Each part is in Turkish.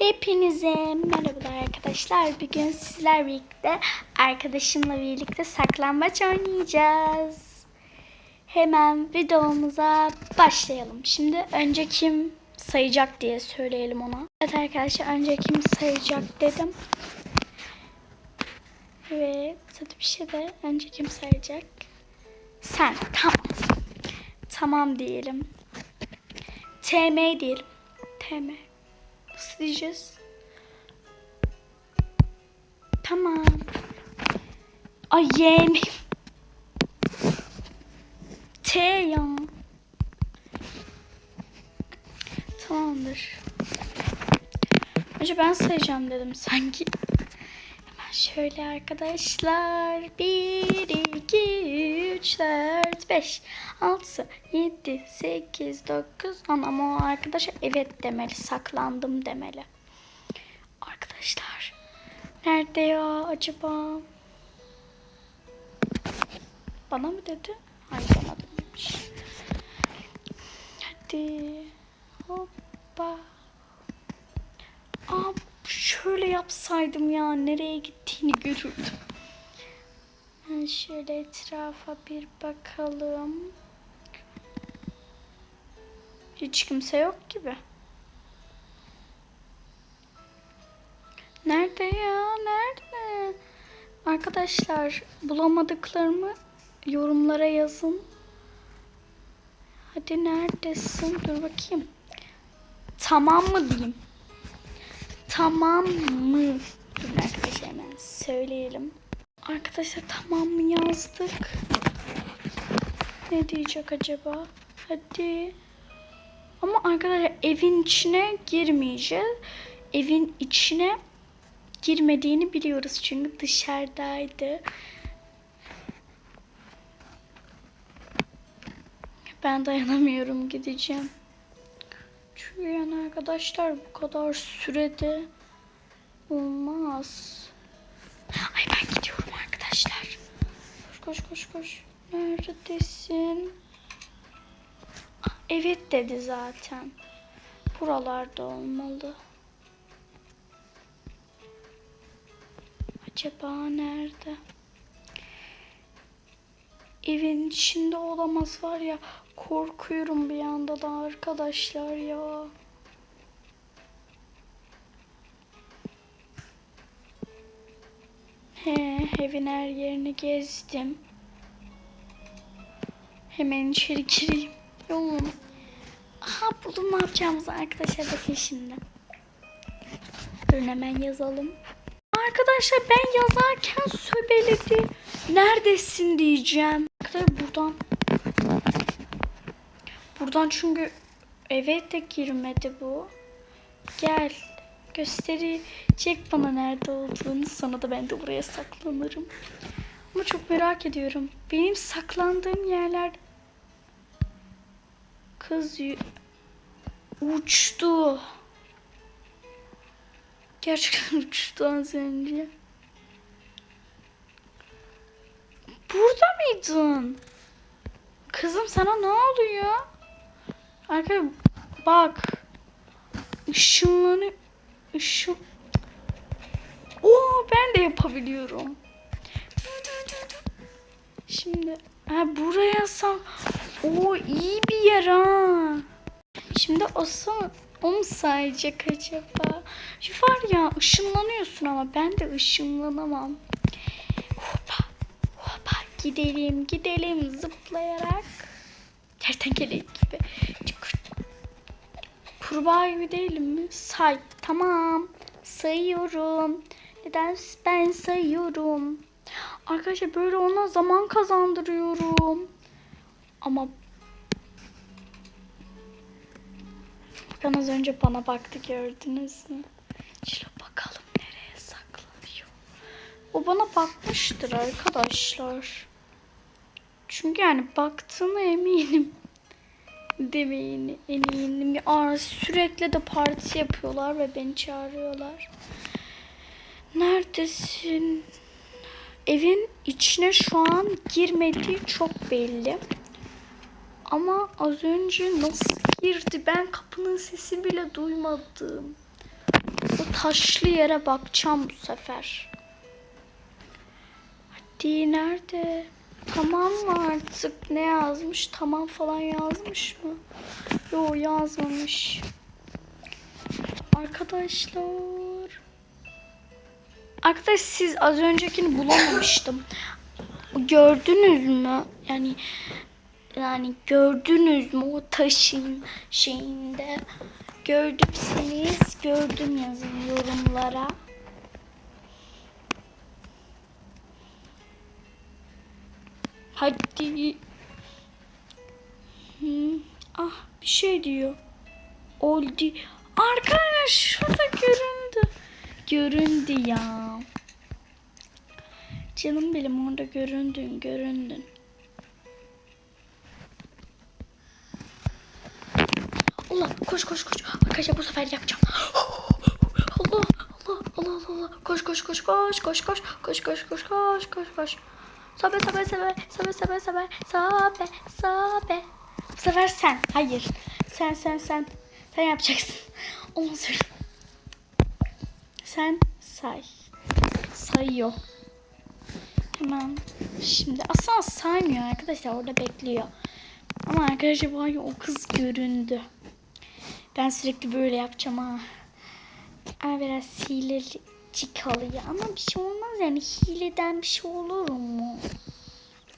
Hepinize merhabalar arkadaşlar. Bugün sizler birlikte arkadaşımla birlikte saklambaç oynayacağız. Hemen videomuza başlayalım. Şimdi önce kim sayacak diye söyleyelim ona. Evet arkadaşlar önce kim sayacak dedim. Ve hadi bir şey de önce kim sayacak? Sen. Tamam. Tamam diyelim. TM diyelim. TM. Nasıl? Tamam. Ay yeğenim. T ya. Tamamdır. Önce ben sayacağım dedim sanki. Şöyle arkadaşlar. 1, 2, 3, 4, 5, 6, 7, 8, 9, 10 ama o arkadaşa evet demeli. Saklandım demeli. Arkadaşlar. Nerede ya acaba? Bana mı dedi? Hayır bana dememiş. Hadi. Hoppa. Aa, şöyle yapsaydım ya nereye gittiğini görürdüm. Ben şöyle etrafa bir bakalım. Hiç kimse yok gibi. Nerede ya? Nerede? Arkadaşlar bulamadıklarımı yorumlara yazın. Hadi neredesin? Dur bakayım. Tamam mı diyeyim? Tamam mı? Dur arkadaşlar hemen söyleyelim. Arkadaşlar tamam mı yazdık? Ne diyecek acaba? Hadi. Ama arkadaşlar evin içine girmeyeceğiz. Evin içine girmediğini biliyoruz çünkü dışarıdaydı. Ben dayanamıyorum gideceğim. Yani arkadaşlar bu kadar sürede olmaz. Ay ben gidiyorum arkadaşlar. Koş koş koş koş. Neredesin? Evet dedi zaten. Buralarda olmalı. Acaba nerede? Evin içinde olamaz var ya. Korkuyorum bir anda da arkadaşlar ya. Evin her yerini gezdim. Hemen içeri gireyim. Yoğun. Aha buldum ne yapacağımızı arkadaşlar bakın şimdi. Dur hemen yazalım. Arkadaşlar ben yazarken söbeledi. Neredesin diyeceğim. Arkadaşlar buradan. Buradan çünkü eve de girmedi bu. Gel. Gösterecek bana nerede olduğunu. Sonra da ben de buraya saklanırım. Ama çok merak ediyorum. Benim saklandığım yerler kız uçtu. Gerçekten uçtu az önce. Burada mıydın? Kızım sana ne oluyor? Arkadaşlar bak. Işınlanı ışın. Oo ben de yapabiliyorum. Şimdi ha buraya sak. Oo iyi bir yer ha. Şimdi son o mu sayacak acaba? Şu var ya ışınlanıyorsun ama ben de ışınlanamam. Hoppa hoppa gidelim gidelim zıplayarak. Kertenkele gibi. Kurbağa gibi değilim mi? Say. Tamam. Sayıyorum. Neden ben sayıyorum? Arkadaşlar böyle ona zaman kazandırıyorum. Ama Bakın az önce bana baktı gördünüz mü? Şöyle bakalım nereye saklanıyor. O bana bakmıştır arkadaşlar. Çünkü yani baktığına eminim. Demeyin eminim. Aa, sürekli de parti yapıyorlar ve beni çağırıyorlar. Neredesin? Evin içine şu an girmediği çok belli. Ama az önce nasıl girdi? Ben kapının sesi bile duymadım. Bu taşlı yere bakacağım bu sefer. Hadi nerede? Tamam mı artık? Ne yazmış? Tamam falan yazmış mı? Yo yazmamış. Arkadaşlar. Arkadaş siz az öncekini bulamamıştım. Gördünüz mü? Yani yani gördünüz mü o taşın şeyinde? Gördüyseniz gördüm yazın yorumlara. Hadi. Hı. Ah bir şey diyor. Oldu. Arkadaşlar şurada göründü. Göründü ya. Canım benim orada göründün göründün. Allah koş koş koş. Arkadaşlar bu sefer yapacağım. Allah Allah Allah Allah Allah. Koş koş koş koş koş koş koş koş koş koş koş. Sobe sobe sobe sobe sobe sobe sobe sobe. Bu sefer sen. Hayır. Sen sen sen. Sen yapacaksın. Onu. Sen say. Sayıyor. Hemen. Şimdi aslında saymıyor arkadaşlar. Orada bekliyor. Ama arkadaşlar var o kız göründü. Ben sürekli böyle yapacağım ha. Ama biraz hilecik oluyor. Ama bir şey olmaz yani. Hileden bir şey olur mu?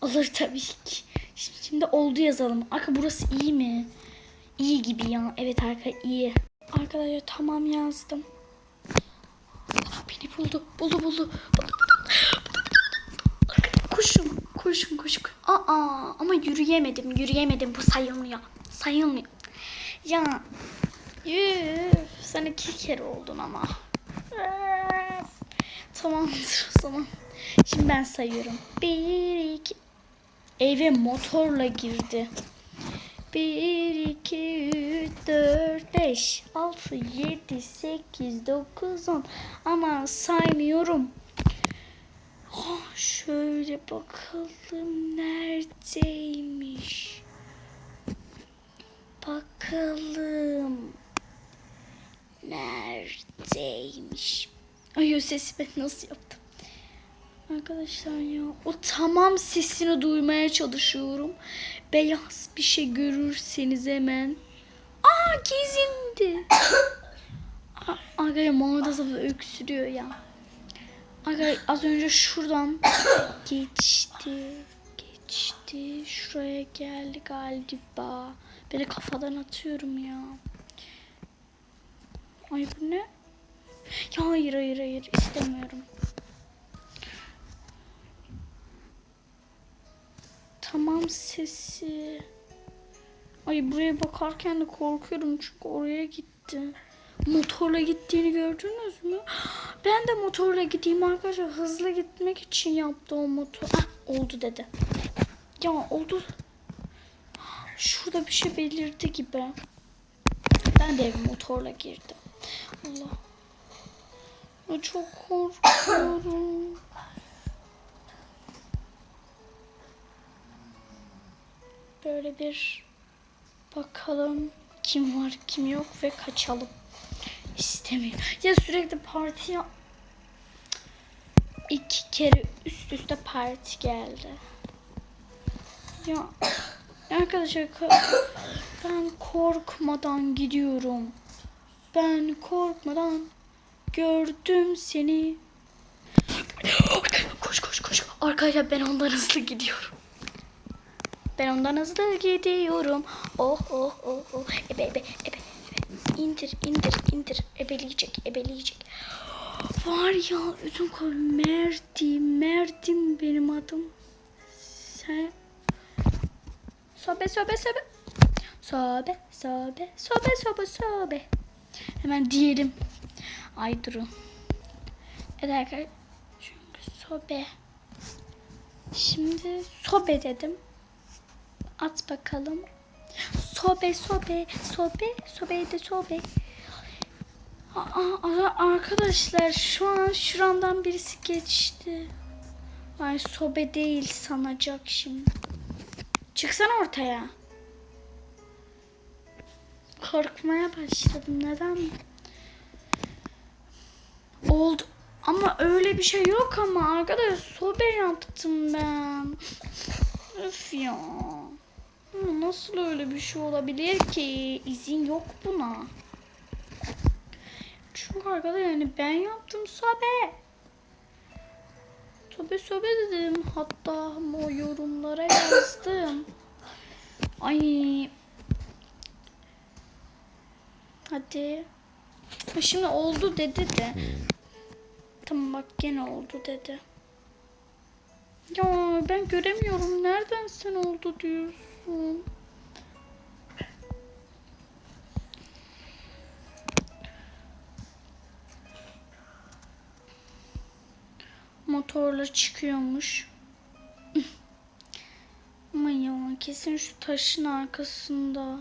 Olur tabii ki. Şimdi, şimdi oldu yazalım. Arka burası iyi mi? İyi gibi ya. Evet arka iyi. Arkadaşlar tamam yazdım. Aa, beni buldu. Buldu buldu. buldu. Koşun. Koşun koşun. Aa ama yürüyemedim. Yürüyemedim. Bu sayılmıyor. Sayılmıyor. Ya. Üf, sen iki kere oldun ama. Öf. Tamamdır o zaman. Şimdi ben sayıyorum. Bir, iki. Eve motorla girdi. 1, 2, 3, 4, 5, 6, 7, 8, 9, 10. Ama saymıyorum. Oh, şöyle bakalım neredeymiş. Bakalım. Neredeymiş? Ay o sesi ben nasıl yaptım? Arkadaşlar ya o tamam sesini duymaya çalışıyorum. Beyaz bir şey görürseniz hemen. Aa gezindi. Arkadaşlar Muhammed Asaf öksürüyor ya. Arkadaşlar az önce şuradan geçti. Geçti. Şuraya geldi galiba. Beni kafadan atıyorum ya. Ay bu ne? Ya hayır hayır hayır istemiyorum. Tamam sesi. Ay buraya bakarken de korkuyorum çünkü oraya gitti. Motorla gittiğini gördünüz mü? Ben de motorla gideyim arkadaşlar. Hızlı gitmek için yaptı o motor. Ah, oldu dedi. Ya oldu. Şurada bir şey belirdi gibi. Ben de motorla girdim. Allah. Çok korkuyorum. Böyle bir bakalım kim var kim yok ve kaçalım. İstemiyorum. Ya sürekli parti ya- iki kere üst üste parti geldi. Ya arkadaşlar ka- ben korkmadan gidiyorum. Ben korkmadan gördüm seni. Koş koş koş. Arkadaşlar ben ondan hızlı gidiyorum. Ben ondan hızlı gidiyorum. Oh oh oh oh. Ebe ebe ebe. ebe. İndir indir indir. Ebeleyecek ebeleyecek. Var ya ödüm koy. Merdi Merdim benim adım. Sen. Sobe sobe sobe. Sobe sobe sobe sobe sobe. Hemen diyelim. Ay durun. Evet arkadaşlar. Çünkü sobe. Şimdi sobe dedim. At bakalım. Sobe sobe sobe sobe de sobe. Aa, arkadaşlar şu an şuramdan birisi geçti. Ay sobe değil sanacak şimdi. Çıksana ortaya. Korkmaya başladım. Neden? Oldu. Ama öyle bir şey yok ama arkadaş sobe yaptım ben. Öf ya. Nasıl öyle bir şey olabilir ki? İzin yok buna. Çünkü arkadaş yani ben yaptım sobe. Sobe sobe dedim. Hatta o yorumlara yazdım. Ay. Hadi. Ha, Şimdi oldu dedi de. Tamam bak gene oldu dedi. Ya ben göremiyorum. Nereden sen oldu diyorsun? Motorla çıkıyormuş. Ama ya kesin şu taşın arkasında.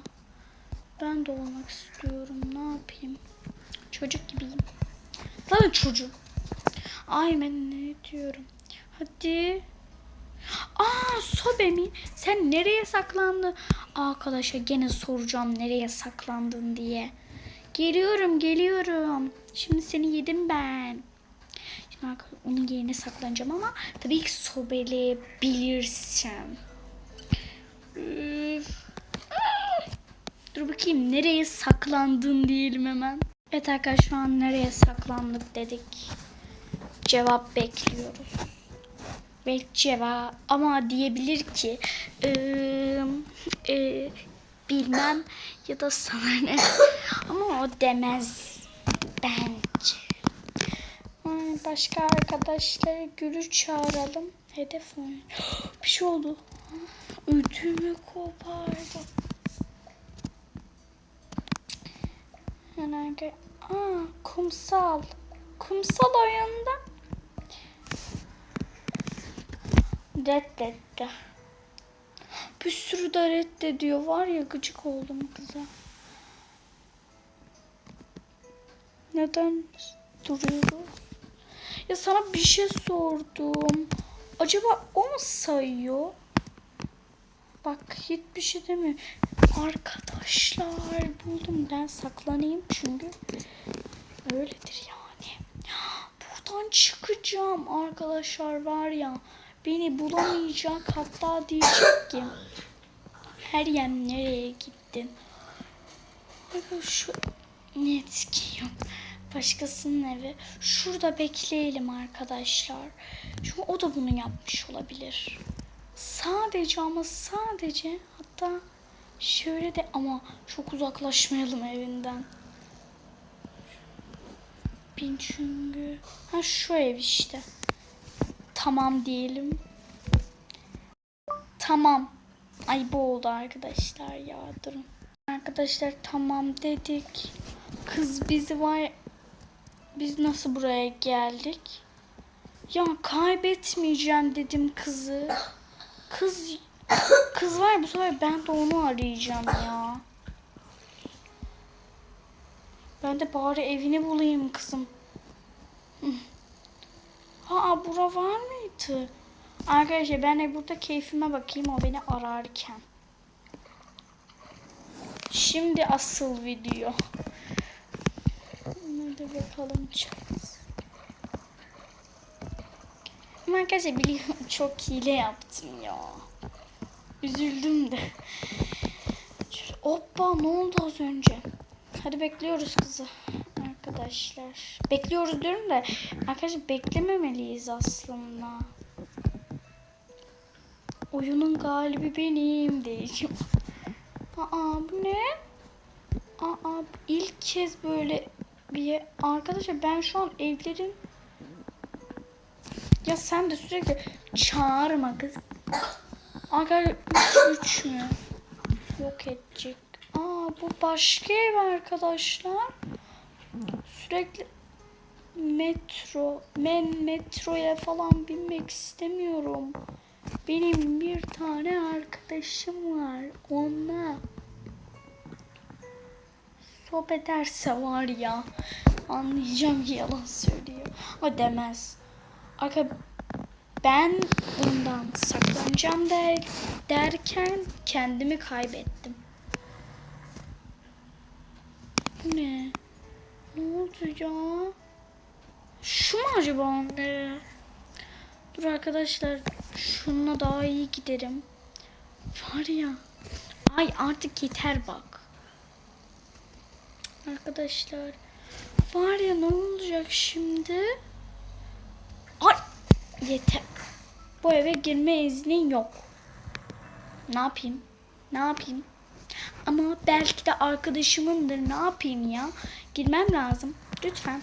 Ben de olmak istiyorum. Ne yapayım? Çocuk gibiyim. Zaten çocuğum. Ay ben ne diyorum. Hadi. Aa sobe mi? Sen nereye saklandın? Arkadaşa gene soracağım nereye saklandın diye. Geliyorum geliyorum. Şimdi seni yedim ben. Şimdi onun yerine saklanacağım ama tabii ki sobeleyebilirsin. Üf. Ah! Dur bakayım nereye saklandın diyelim hemen. Evet arkadaşlar şu an nereye saklandık dedik. Cevap bekliyoruz. Ve cevap ama diyebilir ki eee, eee, bilmem ya da sana ne. ama o demez bence. Başka arkadaşlara gülü çağıralım. Hedef oyun. Bir şey oldu. Ödümü kopardı. Herhalde. Aa, kumsal. Kumsal oyunda. Reddetti. Bir sürü de reddediyor. Var ya gıcık oldum kıza. Neden duruyoruz? Ya sana bir şey sordum. Acaba o mu sayıyor? Bak hiçbir şey demiyor. Arkadaşlar buldum. Ben saklanayım çünkü öyledir yani. Buradan çıkacağım arkadaşlar var ya. Beni bulamayacak hatta diyecek ki her yer nereye gittin? Şu net ki yok. Başkasının evi. Şurada bekleyelim arkadaşlar. Çünkü o da bunu yapmış olabilir. Sadece ama sadece hatta şöyle de ama çok uzaklaşmayalım evinden. Bin çünkü. Ha şu ev işte. Tamam diyelim. Tamam. Ay bu oldu arkadaşlar ya durun. Arkadaşlar tamam dedik. Kız bizi var biz nasıl buraya geldik? Ya kaybetmeyeceğim dedim kızı. Kız kız var bu sefer ben de onu arayacağım ya. Ben de bari evini bulayım kızım. Ha bura var mıydı? Arkadaşlar ben de burada keyfime bakayım o beni ararken. Şimdi asıl video. Hadi bakalım çayız. Ama arkadaşlar biliyorum çok hile yaptım ya. Üzüldüm de. Hoppa ne oldu az önce? Hadi bekliyoruz kızı. Arkadaşlar. Bekliyoruz diyorum da arkadaşlar beklememeliyiz aslında. Oyunun galibi benim diyeceğim. Aa bu ne? Aa ilk kez böyle bir arkadaşlar ben şu an evlerin ya sen de sürekli çağırma kız. Arkadaşlar 3 mü? Yok edecek. Aa bu başka ev arkadaşlar. Sürekli metro, men metroya falan binmek istemiyorum. Benim bir tane arkadaşım var. Onunla sohbet ederse var ya anlayacağım ki yalan söylüyor. O demez. Arka ben ondan saklanacağım der, derken kendimi kaybettim. Bu ne? Ne oldu ya? Şu mu acaba onları? Dur arkadaşlar. Şununla daha iyi giderim. Var ya. Ay artık yeter bak. Arkadaşlar. Var ya ne olacak şimdi? Ay yeter. Bu eve girme iznin yok. Ne yapayım? Ne yapayım? Ama belki de arkadaşımındır. Ne yapayım ya? Girmem lazım. Lütfen.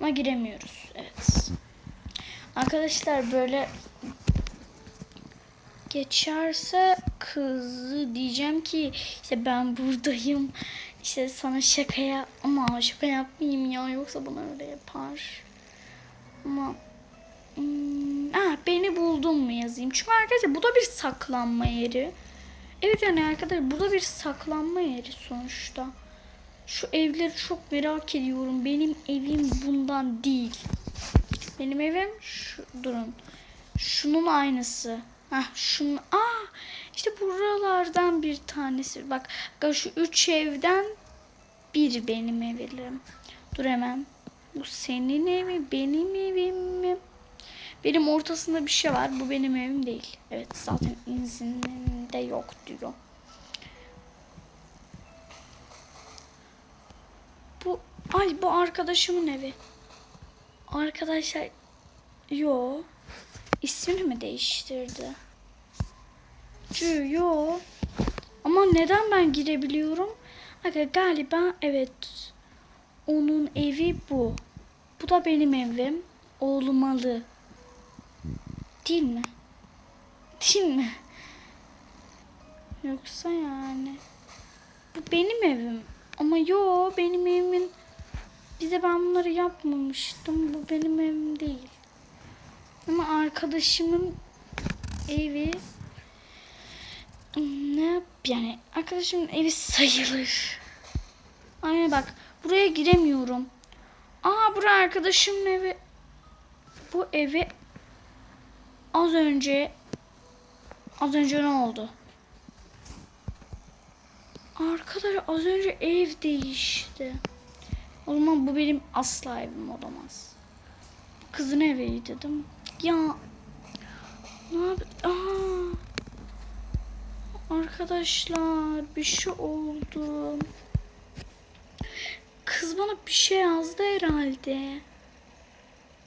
Ama giremiyoruz. Evet. Arkadaşlar böyle geçerse kızı diyeceğim ki işte ben buradayım. İşte sana şakaya ama şaka yapmayayım ya yoksa bana öyle yapar. Ama beni buldun mu yazayım. Çünkü arkadaşlar bu da bir saklanma yeri. Evet yani arkadaşlar bu da bir saklanma yeri sonuçta. Şu evleri çok merak ediyorum. Benim evim bundan değil. Benim evim şu durun. Şunun aynısı. Hah şunun. Aa işte buralardan bir tanesi. Bak şu üç evden bir benim evim. Dur hemen. Bu senin evi benim evim mi? Benim ortasında bir şey var. Bu benim evim değil. Evet zaten izninde yok diyor. Bu ay bu arkadaşımın evi. Arkadaşlar yo ismini mi değiştirdi? Cü yo. Ama neden ben girebiliyorum? Aga galiba evet. Onun evi bu. Bu da benim evim. Olmalı. Değil mi? Değil mi? Yoksa yani. Bu benim evim. Ama yo benim evimin bir de ben bunları yapmamıştım. Bu benim evim değil. Ama arkadaşımın evi ne yap yani arkadaşımın evi sayılır. Aynen bak buraya giremiyorum. Aa bura arkadaşımın evi. Bu evi az önce az önce ne oldu? Arkadaşlar az önce ev değişti. O zaman bu benim asla evim olamaz. Kızın eviydi değil mi? Ya ne yap? Arkadaşlar bir şey oldu. Kız bana bir şey yazdı herhalde.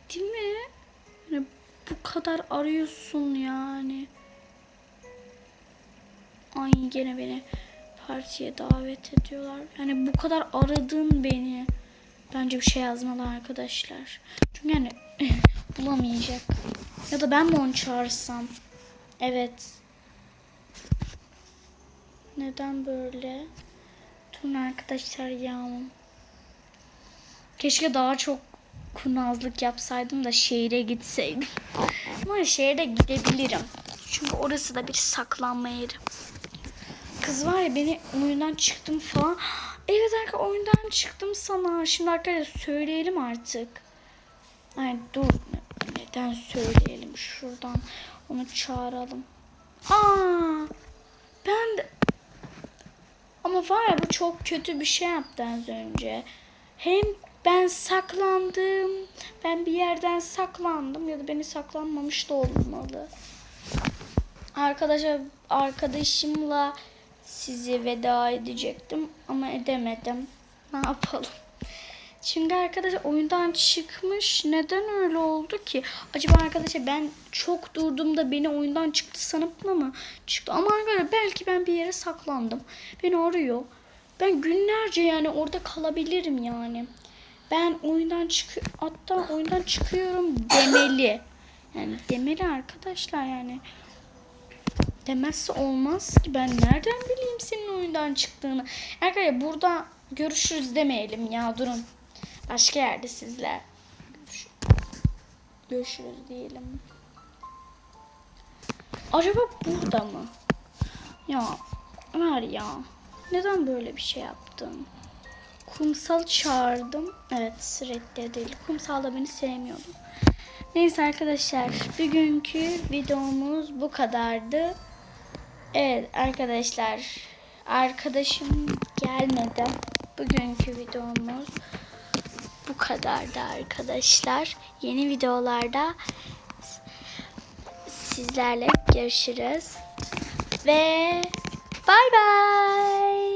Değil mi? Bu kadar arıyorsun yani. Ay gene beni partiye davet ediyorlar. Yani bu kadar aradın beni. Bence bir şey yazmalı arkadaşlar. Çünkü yani bulamayacak. Ya da ben mi onu çağırsam? Evet. Neden böyle? Tüm arkadaşlar ya. Keşke daha çok kurnazlık yapsaydım da şehire gitseydim. Ama şehre gidebilirim. Çünkü orası da bir saklanma yeri. Kız var ya beni oyundan çıktım falan. Evet arkadaşlar oyundan çıktım sana. Şimdi arkadaşlar söyleyelim artık. Ay dur. Neden söyleyelim şuradan. Onu çağıralım. Aa! Ben de... Ama var ya bu çok kötü bir şey yaptı az önce. Hem ben saklandım. Ben bir yerden saklandım ya da beni saklanmamış da olmalı. Arkadaşlar arkadaşımla sizi veda edecektim ama edemedim. Ne yapalım? Çünkü arkadaşlar oyundan çıkmış. Neden öyle oldu ki? Acaba arkadaşlar ben çok durduğumda beni oyundan çıktı sanıp mı çıktı? Ama arkadaşlar belki ben bir yere saklandım. Beni arıyor. Ben günlerce yani orada kalabilirim yani. Ben oyundan çık hatta oyundan çıkıyorum demeli. Yani demeli arkadaşlar yani. Demezse olmaz ki ben nereden bileyim senin oyundan çıktığını. Arkadaşlar burada görüşürüz demeyelim ya durun. Başka yerde sizler. Görüş- Görüşürüz diyelim. Acaba burada mı? Ya var ya. Neden böyle bir şey yaptın? Kumsal çağırdım. Evet reddedildi. Kumsal da beni sevmiyordu. Neyse arkadaşlar. Bugünkü videomuz bu kadardı. Evet arkadaşlar. Arkadaşım gelmedi. Bugünkü videomuz bu kadardı arkadaşlar. Yeni videolarda sizlerle görüşürüz. Ve bay bay.